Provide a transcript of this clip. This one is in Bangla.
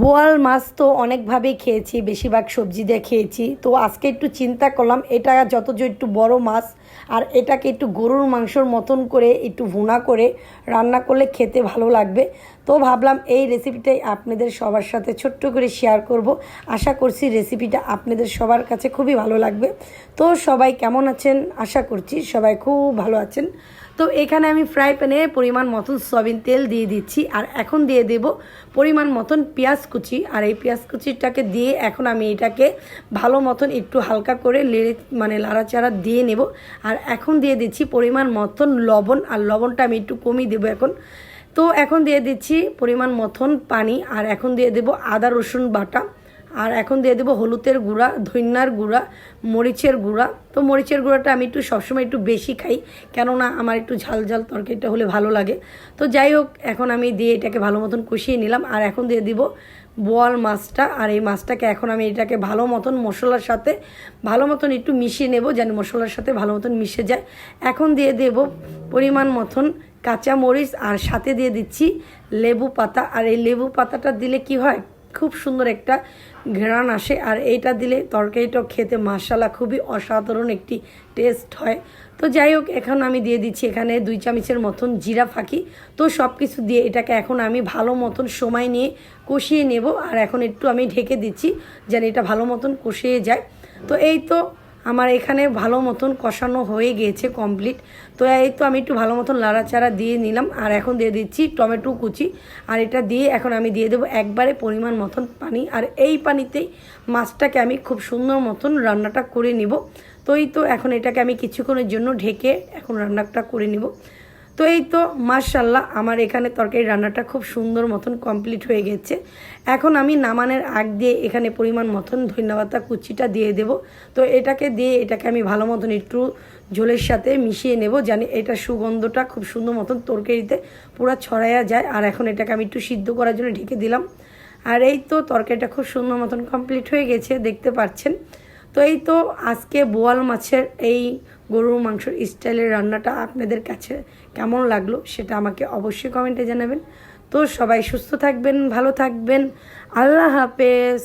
বোয়াল মাছ তো অনেকভাবেই খেয়েছি, বেশিরভাগ সবজি দিয়ে খেয়েছি। তো আজকে একটু চিন্তা করলাম, এটা যত যে একটু বড় মাছ আর এটাকে একটু গরুর মাংসর মতন করে একটু ভুনা করে রান্না করলে খেতে ভালো লাগবে। তো ভাবলাম এই রেসিপিটাই আপনাদের সবার সাথে ছোট্ট করে শেয়ার করব। আশা করছি রেসিপিটা আপনাদের সবার কাছে খুবই ভালো লাগবে। তো সবাই কেমন আছেন? আশা করছি সবাই খুব ভালো আছেন। তো এখানে আমি ফ্রাই প্যানে পরিমাণ মতন সয়াবিন তেল দিয়ে দিচ্ছি, আর এখন দিয়ে দেব পরিমাণ মতন পেঁয়াজ কুচি। আর এই পেঁয়াজ কুচিটাকে দিয়ে এখন আমি এটাকে ভালো মতন একটু হালকা করে লেড়ে মানে লাড়াচাড়া দিয়ে নেব। আর এখন দিয়ে দিচ্ছি পরিমাণ মতন লবণ, আর লবণটা আমি একটু কমিয়ে দেবো এখন। তো এখন দিয়ে দিচ্ছি পরিমাণ মতন পানি, আর এখন দিয়ে দেব আদা রসুন বাটা। আর এখন দিয়ে দেবো হলুদের গুঁড়া ধন্যার গুঁড়া, মরিচের গুঁড়া। তো মরিচের গুঁড়াটা আমি একটু সবসময় একটু বেশি খাই, কেননা আমার একটু ঝাল ঝাল তরকারিটা হলে ভালো লাগে। তো যাই হোক, এখন আমি দিয়ে এটাকে ভালো মতন কষিয়ে নিলাম, আর এখন দিয়ে দিব বোয়াল মাছটা। আর এই মাছটাকে এখন আমি এটাকে ভালো মতন মশলার সাথে, ভালো মতন একটু মিশিয়ে নেব যেন মশলার সাথে ভালো মতন মিশে যায়। এখন দিয়ে দেব পরিমাণ মতন কাঁচা মরিচ আর সাথে দিয়ে দিচ্ছি লেবু পাতা। আর এই লেবু পাতাটা দিলে কি হয়? খুব সুন্দর একটা ঘেরান আসে। আর এইটা দিলে তরকারিটা খেতে মাসালা খুবই অসাধারণ একটি টেস্ট হয়। তো যাই হোক, এখন আমি দিয়ে দিচ্ছি এখানে দুই চামচের মতন জিরা ফাঁকি। তো সব কিছু দিয়ে এটাকে এখন আমি ভালো মতন সময় নিয়ে কষিয়ে নেব। আর এখন একটু আমি ঢেকে দিচ্ছি যেন এটা ভালো মতন কষিয়ে যায়। তো এই তো আমার এখানে ভালো মতন কষানো হয়ে গিয়েছে কমপ্লিট তো এই তো আমি একটু ভালো মতন লাড়াচাড়া দিয়ে নিলাম, আর এখন দিয়ে দিচ্ছি টমেটো কুচি। আর এটা দিয়ে এখন আমি দিয়ে দেবো একবারে পরিমাণ মতন পানি। আর এই পানিতেই মাছটাকে আমি খুব সুন্দর মতন রান্নাটা করে নিব। তো এই তো এখন এটাকে আমি কিছুক্ষণের জন্য ঢেকে এখন রান্নাটা করে নিব। তো এই তো মার্শাল্লাহ আমার এখানে তরকারি রান্নাটা খুব সুন্দর মতন কমপ্লিট হয়ে গেছে। এখন আমি নামানের আগ দিয়ে এখানে পরিমাণ মতন ধন্যবাদটা কুচিটা দিয়ে দেব। তো এটাকে দিয়ে এটাকে আমি ভালো মতন একটু ঝোলের সাথে মিশিয়ে নেব, জানি এটা সুগন্ধটা খুব সুন্দর মতন তরকারিতে পুরো ছড়াইয়া যায়। আর এখন এটাকে আমি একটু সিদ্ধ করার জন্য ঢেকে দিলাম। আর এই তো, তরকারিটা খুব সুন্দর মতন কমপ্লিট হয়ে গেছে, দেখতে পাচ্ছেন। তো এই তো আজকে বোয়াল মাছের এই গরুর মাংসের স্টাইলের রান্নাটা আপনাদের কাছে কেমন লাগল সেটা আমাকে অবশ্যই কমেন্টে জানাবেন। তো সবাই সুস্থ থাকবেন, ভালো থাকবেন। আল্লাহ হাফেজ।